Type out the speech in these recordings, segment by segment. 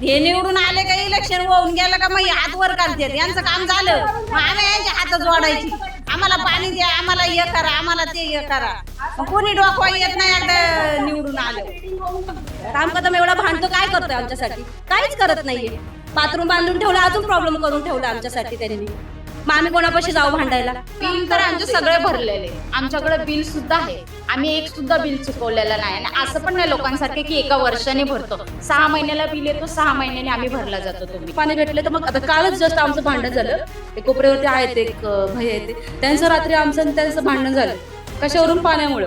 हे निवडून आले का इलेक्शन होऊन गेलं का मग हात वर करतात यांचं काम झालं. मग आम्ही यांच्या हात जोडायची. आम्हाला पाणी द्या आम्हाला हे करा आम्हाला ते हे करा. मग कोणी डोकवा येत नाही एकदा निवडून आलं. काम कदम एवढा भांडतो काय करतोय आमच्यासाठी? काहीच करत नाहीये. बाथरूम बांधून ठेवलं अजून प्रॉब्लेम करून ठेवला आमच्यासाठी त्यांनी. मग आम्ही कोणापाशी जाऊ भांडायला? बिल तर आमचे सगळे भरलेले. आमच्याकडे बिल सुद्धा आहे. आम्ही एक सुद्धा बिल चुकवलेलं नाही. आणि असं पण नाही लोकांसारखे की एका वर्षाने भरतो. सहा महिन्याला बिल येतो सहा महिन्याने आम्ही भरला जातो तुम्ही. पाणी भेटले तर मग आता कालच जस्ट आमचं भांडण झालं. ते कोपऱ्यावरती आहेत एक भैया आहेत ते. त्यांचं रात्री आमचं आणि त्यांचं भांडण झालं. कशावरून? पाण्यामुळं.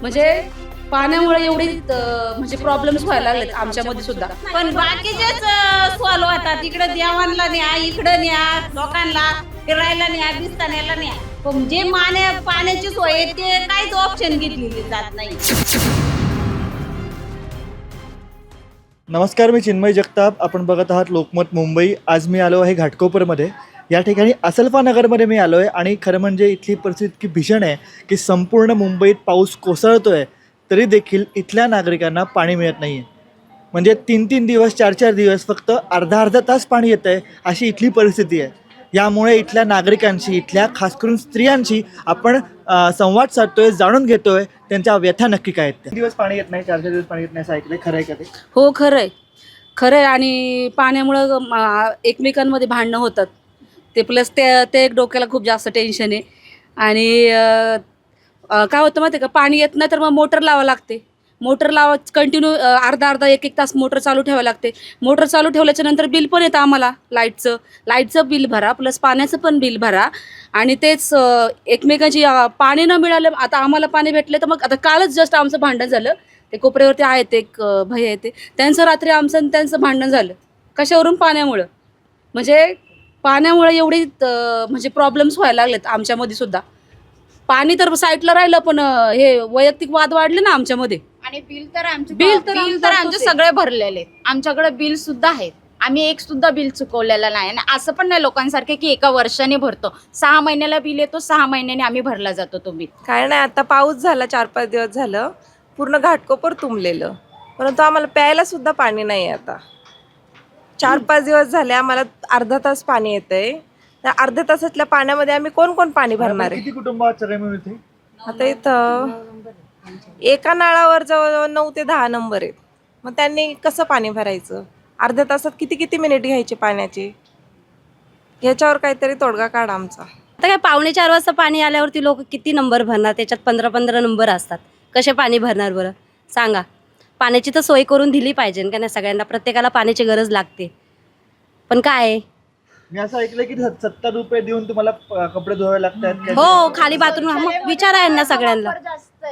म्हणजे पाण्यामुळे एवढी म्हणजे प्रॉब्लेम्स व्हायला लागलेत आमच्यामध्ये सुद्धा. पण बाकीचेच सॉल्व होतात. इकडे देवांना न्या इकडे न्या लोकांना. फिरायला न्या बिस्तान्याला न्या. पण जे माने पाण्याची सोय आहे ते काहीच ऑप्शन घेतलेली जात नाही. नमस्कार मी चिन्मय जगताप. आपण बघत आहात लोकमत मुंबई. आज मी आलो आहे घाटकोपरमध्ये. या ठिकाणी असल्फा नगरमध्ये मी आलो आहे आणि खरं म्हणजे इथली परिस्थिती इतकी भीषण आहे की संपूर्ण मुंबईत पाऊस कोसळतो आहे तरी देखील इथल्या नागरिकांना पाणी मिळत नाही आहे म्हणजे तीन तीन दिवस चार चार दिवस फक्त अर्धा अर्धा तास पाणी येतं आहे अशी इथली परिस्थिती आहे. यामुळे इथल्या नागरिकांशी इथल्या खास करून स्त्रियांशी आपण संवाद साधतोय जाणून घेतोय. त्यांच्या व्यथा नक्की काय आहेत त्या. दिवस पाणी येत नाही चार चार दिवस पाणी येत नाही असं ऐकलंय. खरं आहे का ते? हो खरं आहे खरं आहे आणि पाण्यामुळं म, एकमेकांमध्ये भांडणं होतात. ते प्लस ते ते एक डोक्याला खूप जास्त टेन्शन आहे. आणि अ, अ, काय होतं माहिती आहे का? पाणी येत नाही तर मग मोटर लावावं लागते. मोटर लावा कंटिन्यू अर्धा अर्धा एक एक तास मोटर चालू ठेवावं लागते. मोटर चालू ठेवल्याच्या नंतर बिल पण येतं आम्हाला लाईटचं. लाईटचं बिल भरा प्लस पाण्याचं पण बिल भरा. आणि तेच एकमेकांची पाणी न मिळालं आता आम्हाला पाणी भेटले तर मग आता कालच जस्ट आमचं भांडण झालं. ते कोपऱ्यावरती आहेत एक भय आहे ते. त्यांचं रात्री आमचं आणि त्यांचं भांडण झालं. कशावरून? पाण्यामुळं. म्हणजे पाण्यामुळे एवढी म्हणजे प्रॉब्लेम्स व्हायला लागलेत आमच्यामध्ये सुद्धा. पाणी तर साईटला राहिलं पण हे वैयक्तिक वाद वाढले ना आमच्यामध्ये. आणि बिल तर आमचे बिल तर बिल तर आमचे. सगळे भरलेले. आमच्याकडे बिल सुद्धा आहेत. आम्ही एक सुद्धा बिल चुकवलेलं नाही आणि असं पण नाही लोकांसारखे की एका वर्षाने भरतो. सहा महिन्याला बिल येतो सहा महिन्याने आम्ही भरला जातो तो बिल. काय नाही आता पाऊस झाला चार पाच दिवस झालं पूर्ण घाटकोपर तुंबलेलं. परंतु आम्हाला प्यायला सुद्धा पाणी नाही आहे आता. चार पाच दिवस झाले आम्हाला अर्धा तास पाणी येतंय. त्या अर्ध्या तासातल्या पाण्यामध्ये आम्ही कोण कोण पाणी भरणार आहे? किती कुटुंब आहेत आता इथं एका नळावर जवळजवळ नऊ ते दहा नंबर आहेत. मग त्यांनी कसं पाणी भरायचं? अर्ध्या तासात किती किती मिनिट घ्यायचे पाण्याचे? ह्याच्यावर काहीतरी तोडगा काढा आमचा. आता काय पावणे चार वाजता पाणी आल्यावरती लोक किती नंबर भरणार? त्याच्यात पंधरा पंधरा नंबर असतात. कसे पाणी भरणार बरं? सांगा. पाण्याची तर सोय करून दिली पाहिजे का नाही सगळ्यांना. प्रत्येकाला पाण्याची गरज लागते. पण काय आहे? मी असं ऐकलं की सत- सत्तर रुपये देऊन तुम्हाला कपडे धुवावे लागतात. हो खाली बाथरूम मग विचारा यांना सगळ्यांना.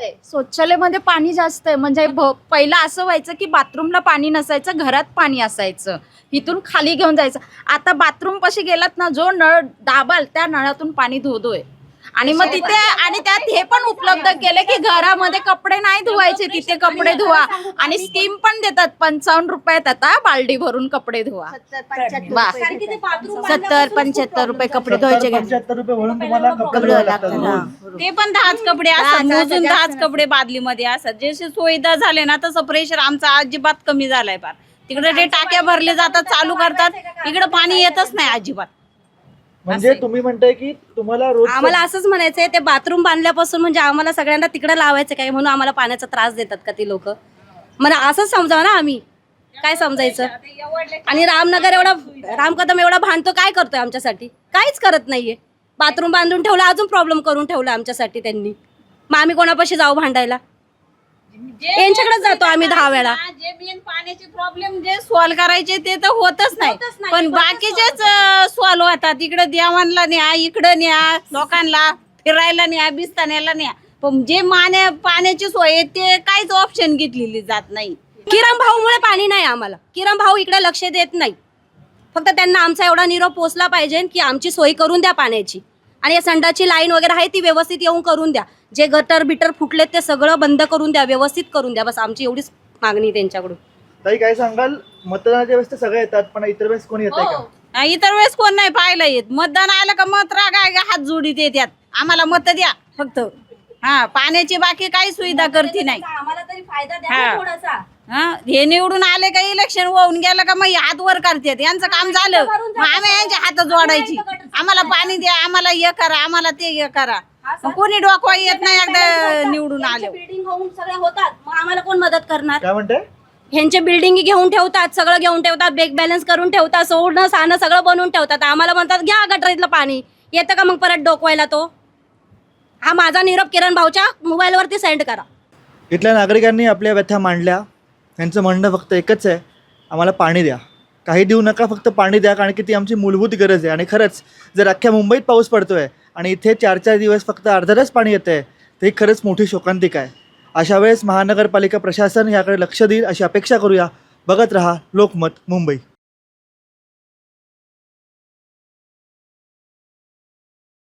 आहे. पाणी जास्त आहे. म्हणजे भ- पहिलं असं व्हायचं की बाथरूमला पाणी नसायचं घरात पाणी असायचं. इथून खाली घेऊन जायचं. आता बाथरूम पशी गेलात ना जो नळ दाबाल त्या नळातून पाणी धुतोय. आणि मग तिथे आणि त्यात हे पण उपलब्ध केले की घरामध्ये कपडे नाही धुवायचे तिथे कपडे धुवा. आणि स्कीम पण देतात पंचावन्न रुपयात आता बालडी भरून कपडे धुवा. वा. सत्तर पंच्याहत्तर रुपये कपडे धुवायचे कपडे लागतात. ते पण दहाच कपडे असतात दहाच कपडे बादलीमध्ये असतात. जसे सुविधा झाले ना तसं प्रेशर आमचा अजिबात कमी झालाय फार. तिकडे ते टाक्या भरले जातात चालू करतात इकडे पाणी येतच नाही अजिबात. म्हणजे तुम्ही म्हणताय की तुम्हाला रोज आम्हाला असंच म्हणायचंय ते बाथरूम बांधल्यापासून म्हणजे आम्हाला सगळ्यांना तिकडे लावायचं काय म्हणून आम्हाला पाण्याचा त्रास देतात का ती लोक? मला असंच समजावं ना आम्ही. काय समजायचं? आणि रामनगर एवढा राम कदम एवढा भांडतो काय करतोय आमच्यासाठी? काहीच करत नाहीये. बाथरूम बांधून ठेवलं अजून प्रॉब्लेम करून ठेवला आमच्यासाठी त्यांनी. मग आम्ही कोणापाशी जाऊ भांडायला? यांच्याकडेच जातो आम्ही दहा वेळा. जे मेन पाण्याचे प्रॉब्लेम जे सॉल्व करायचे ते तर होतच नाही. नाही. पण बाकीचेच सॉल्व होतात. इकडे देवांना न्या इकडे न्या लोकांना फिरायला न्या बिस्तान्याला न्या. पण जे माने पाण्याची सोय आहे ते काहीच ऑप्शन घेतलेली जात नाही. किरण भाऊमुळे पाणी नाही आम्हाला. किरण भाऊ इकडे लक्ष देत नाही. फक्त त्यांना आमचा एवढा निरोप पोचला पाहिजे की आमची सोय करून द्या पाण्याची. आणि या संडाची लाईन वगैरे आहे ती व्यवस्थित येऊन करून द्या. जे गटर बिटर फुटलेत ते सगळं बंद करून द्या व्यवस्थित करून द्या. बस आमची एवढीच मागणी आहे त्यांच्याकडून. ताई काय सांगाल? मतदानाच्या वेळेस तर सगळे येतात पण इतर वेळेस कोणी येत का? हा, इतर वेळेस कोण नाही पाहायला येत. मतदान आलं का मत रागाय हात जोडीत येतात आम्हाला मत द्या फक्त. हा पाण्याची बाकी काही सुविधा करते नाही. आम्हाला तरी फायदा द्या ना थोडासा. हा हे निवडून आले का इलेक्शन होऊन गेलं का मग हात वर करतात. यांचं काम झालं. मग आम्ही यांच्या हात जोडायची. आम्हाला पाणी द्या आम्हाला हे करा आम्हाला ते हे करा. मग कोणी डोकवा येत नाही एकदा निवडून आले बिल्डिंग होऊन सगळ्या होतात. मग आम्हाला कोण मदत करणार? काय म्हणताय? ह्यांचे बिल्डिंग घेऊन ठेवतात सगळं घेऊन ठेवतात बेक बॅलन्स करून ठेवतात सोडणं साणं सगळं बनवून ठेवतात. आम्हाला म्हणतात घ्या गटरीतलं पाणी. येतं का मग परत डोकवायला तो? हा माझा निरोप किरण भाऊच्या मोबाईलवरती सेंड करा. इथल्या नागरिकांनी आपल्या व्यथा मांडल्या. त्यांचं म्हणणं फक्त एकच आहे आम्हाला पाणी द्या. काही देऊ नका फक्त पाणी द्या कारण की ती आमची मूलभूत गरज आहे. आणि खरंच जर अख्ख्या मुंबईत पाऊस पडतो आहे आणि इथे चार चार दिवस फक्त अर्धरच पाणी येतं आहे तर ही खरंच मोठी शोकांतिका आहे. अशा वेळेस महानगरपालिका प्रशासन याकडे लक्ष देईल अशी अपेक्षा करूया. बघत रहा लोकमत मुंबई.